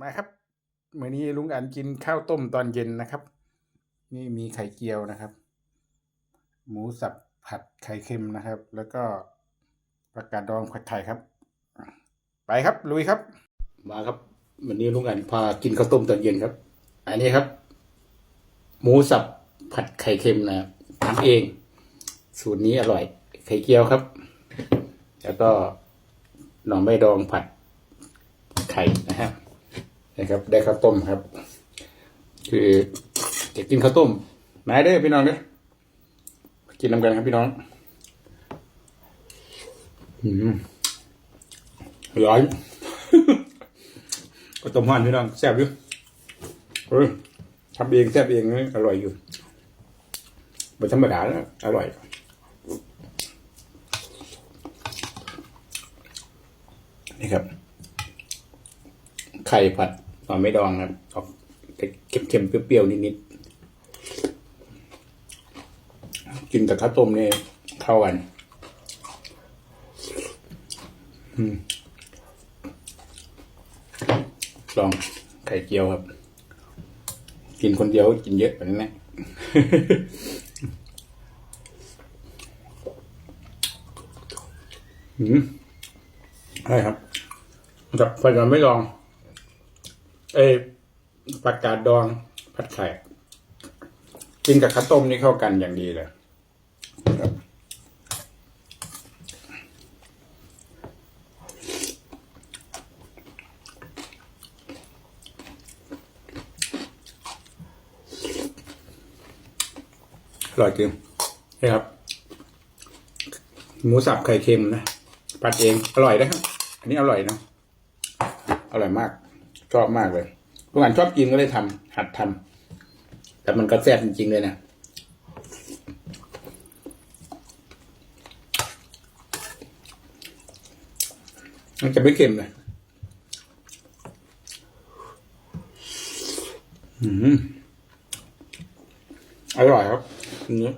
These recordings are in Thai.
มาครับมื้อนี้ลุงอันกินข้าวต้มตอนเย็นนะครับ นี่มีไข่เจียวนะครับ หมูสับผัดไข่เค็มนะครับ แล้วก็ผักกาดดองผัดไข่ครับ ไปครับลุยครับ มาครับวันนี้ลุงอันพากินข้าวต้มตอนเย็นครับ อันนี้ครับ หมูสับผัดไข่เค็มนะทำเอง สูตรนี้อร่อย ไข่เจียวครับ แล้วก็หน่อไม้ดองผัดไข่นะครับ นะครับ ได้ข้าวต้มครับ คือจะกินข้าวต้มมาเด้อพี่น้องเด้อกินน้ำกันครับพี่น้องอืมร้อนก็ต้มห่อนพี่น้องแซ่บอยู่เฮ้ยทำเองแซ่บเองอร่อยอยู่ไม่ธรรมดาแล้วอร่อยนี่ครับ ไข่ผัด หน่อไม่ดองครับออกเค็มๆเปรี้ยวๆนิดๆกินกับข้าวต้มเนี่ยเข้ากัน ลองไข่เจียวครับ กินคนเดียวกินเยอะแบบนี้นะอืมใช่ครับกับผัดกันไม่ลอง เอ้ผัดกาดดองผัดไข่กินกับข้าวต้มนี่เข้ากันอย่างดีเลยอร่อยจริงนี่ครับ หมูสับไข่เค็มนะผัดเอง อร่อยนะครับ อันนี้อร่อยนะ อร่อยมาก ชอบมากเลยทุกอันชอบกินก็เลยทำหัดทำแต่มันก็แซ่บจริงๆเลยนะมันจะไม่เค็มเลยอืมอร่อยครับเนื้อ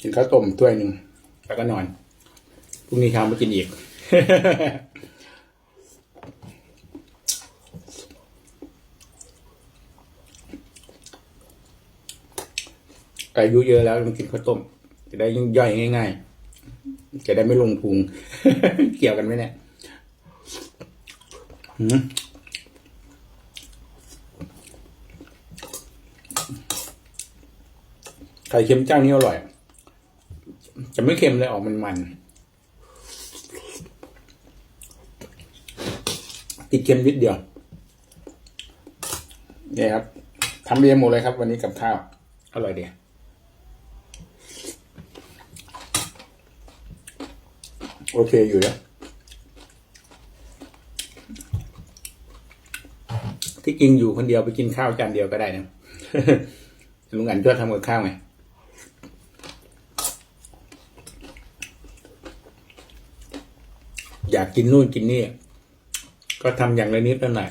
กินข้าวต้มถ้วยหนึ่งแล้วก็นอน พรุ่งนี้เช้ามากินอีก อายุเยอะแล้วต้องกินข้าวต้ม จะได้ย่อยง่าย ๆ จะได้ไม่ลงพุง เกี่ยวกันไหมเนี่ยหืมไข่เค็มเจ้านี้อร่อย จะไม่เค็มเลยออกมันมันๆติดเค็มนิดเดียวนี่ครับทำเองหมดเลยครับ วันนี้กับข้าว อร่อยเดี โอเคอยู่แล้วที่กินอยู่คนเดียวไปกินข้าวจานเดียวก็ได้นะลุงอันช่วยทำกับข้าวไงอยากกินนู่นกินนี่ ก็ทำอย่างละนิดละหน่อย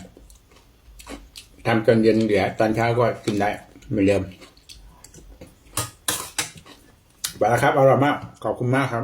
ทำจนเย็นเหลือตอนเช้าก็กินได้เหมือนเดิมไปแล้วครับอร่อยมาก ขอบคุณมากครับ